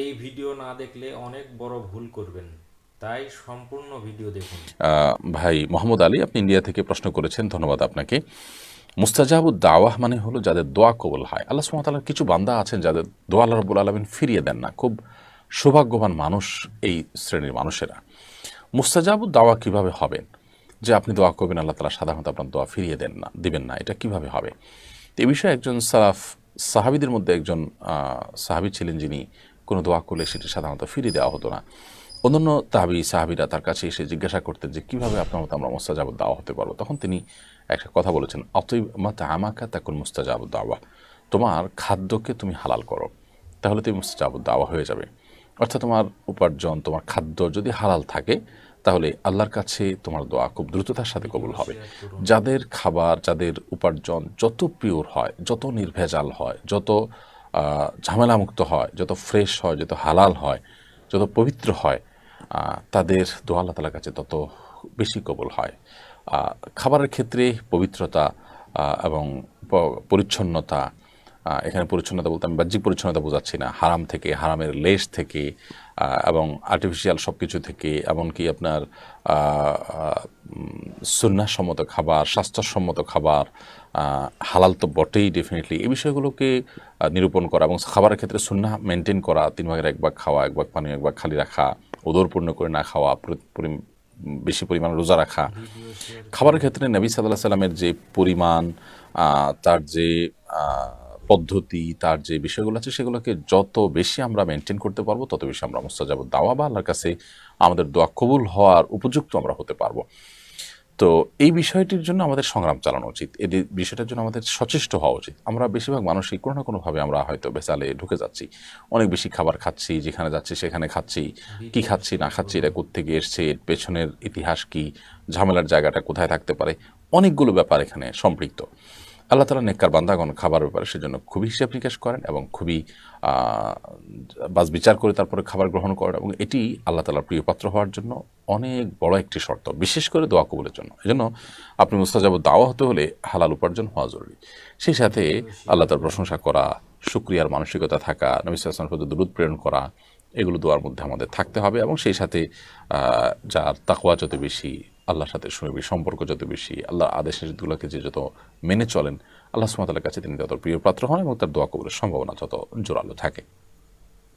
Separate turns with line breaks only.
এই ভিডিও না দেখলে অনেক বড় ভুল করবেন। তাই সম্পূর্ণ ভিডিও দেখুন।
ভাই মোহাম্মদ আলী, আপনি ইন্ডিয়া থেকে প্রশ্ন করেছেন, ধন্যবাদ আপনাকে। মুস্তাজাবুদ দাওয়াহ মানে হলো যাদের দোয়া কবল হয়। আল্লাহ সুমতালার কিছু বান্দা আছেন যাদের দোয়া আল্লাহ রবুল আলমিন ফিরিয়ে দেন না। খুব সৌভাগ্যবান মানুষ এই শ্রেণির মানুষেরা। মুস্তাজাবুদ দাওয়া কীভাবে হবেন? যে আপনি দোয়া করবেন, আল্লাহ তালা সাধারণত আপনার দোয়া ফিরিয়ে দেন না, দিবেন না। এটা কীভাবে হবে? এ বিষয়ে একজন সালাফ সাহাবিদের মধ্যে একজন সাহাবি ছিলেন যিনি কোনো দোয়া করলে সেটি সাধারণত ফিরিয়ে দেওয়া হতো না। অন্যান্য তাহাবি সাহাবিরা তার কাছে এসে জিজ্ঞাসা করতেন যে, কীভাবে আপনার মতো আমরা মুস্তাজাবুদ দাওয়া হতে পারব? তখন তিনি একটা কথা বলেছেন অতই মাতা আমাকা তাকুন মুস্তাজাবুদ দাওয়া। তোমার খাদ্যকে তুমি হালাল করো, তাহলে তুমি মুস্তাজাবুদ দাওয়া হয়ে যাবে। অর্থাৎ তোমার উপার্জন, তোমার খাদ্য যদি হালাল থাকে, তাহলে আল্লাহর কাছে তোমার দোয়া খুব দ্রুততার সাথে কবুল হবে। যাদের খাবার, যাদের উপার্জন যত পিওর হয়, যত নির্ভেজাল হয়, যত ঝামেলামুক্ত হয়, যত ফ্রেশ হয়, যত হালাল হয়, যত পবিত্র হয় তাদের দোয়া আল্লাহ তালার কাছে তত বেশি কবল হয়। খাবারের ক্ষেত্রে পবিত্রতা এবং পরিচ্ছন্নতা এখানে পরিচ্ছন্নতা বলতে আমি বাহ্যিক পরিচ্ছন্নতা বোঝাচ্ছি না। হারাম থেকে, হারামের লেশ থেকে এবং আর্টিফিশিয়াল সব কিছু থেকে, এমনকি আপনার সুন্নাসম্মত খাবার, স্বাস্থ্যসম্মত খাবার হালাল তো বটেই ডেফিনেটলি এই বিষয়গুলোকে নিরূপণ করা এবং খাবারের ক্ষেত্রে সুন্না মেনটেন করা, তিন ভাগের এক ভাগ খাওয়া, এক ভাগ পানি, এক ভাগ খালি রাখা, ওদর পূর্ণ করে না খাওয়া বেশি পরিমাণে রোজা রাখা। খাবারের ক্ষেত্রে নবী সাল্লাহ সাল্লামের যে পরিমাণ তার যে পদ্ধতি, তার যে বিষয়গুলো আছে সেগুলোকে যত বেশি আমরা মেনটেন করতে পারব, তত বেশি আমরা মুস্তাজাব দাওয়া বা আল্লাহর কাছে আমাদের দোয়া কবুল হওয়ার উপযুক্ত আমরা হতে পারব। তো এই বিষয়টির জন্য আমাদের সংগ্রাম চালানো উচিত। এই বিষয়টার জন্য আমাদের সচেষ্ট হওয়া উচিত। আমরা বেশিরভাগ মানুষই কোনো না কোনোভাবে আমরা হয়তো বেচালে ঢুকে যাচ্ছি। অনেক বেশি খাবার খাচ্ছি, যেখানে যাচ্ছি সেখানে খাচ্ছি, কি খাচ্ছি, না খাচ্ছি, এটা কোথেকে এসছে, এর পেছনের ইতিহাস কি, ঝামেলার জায়গাটা কোথায় থাকতে পারে, অনেকগুলো ব্যাপার এখানে সম্পৃক্ত। আল্লাহ তালা নেককার বান্দাগণ খাবার ব্যাপারে সেজন্য খুবই হিসাব নিকাশ করেন এবং খুবই বাস বিচার করে তারপরে খাবার গ্রহণ করেন এবং এটি আল্লাহ তালার প্রিয় পাত্র হওয়ার জন্য অনেক বড় একটি শর্ত, বিশেষ করে দোয়া কবুলের জন্য। এজন্য আপনি মুস্তাজাব দাওয়া হতে হলে হালাল উপার্জন হওয়া জরুরি। সেই সাথে আল্লাহ তার প্রশংসা করা, সুক্রিয়ার মানসিকতা থাকা, নবী সাল্লাম প্রতি দূরত প্রেরণ করা, এগুলো দোয়ার মধ্যে আমাদের থাকতে হবে এবং সেই সাথে যার তাকওয়া যত বেশি আল্লাহর সাথে সুনিবিড় সম্পর্ক যত বেশি, আল্লাহর আদেশ নিষেধগুলোকে যে যত মেনে চলেন, আল্লাহ সুমতালের কাছে তিনি তত প্রিয় পাত্র হন এবং তার দোয়া কবরের সম্ভাবনা যত জোরালো থাকে।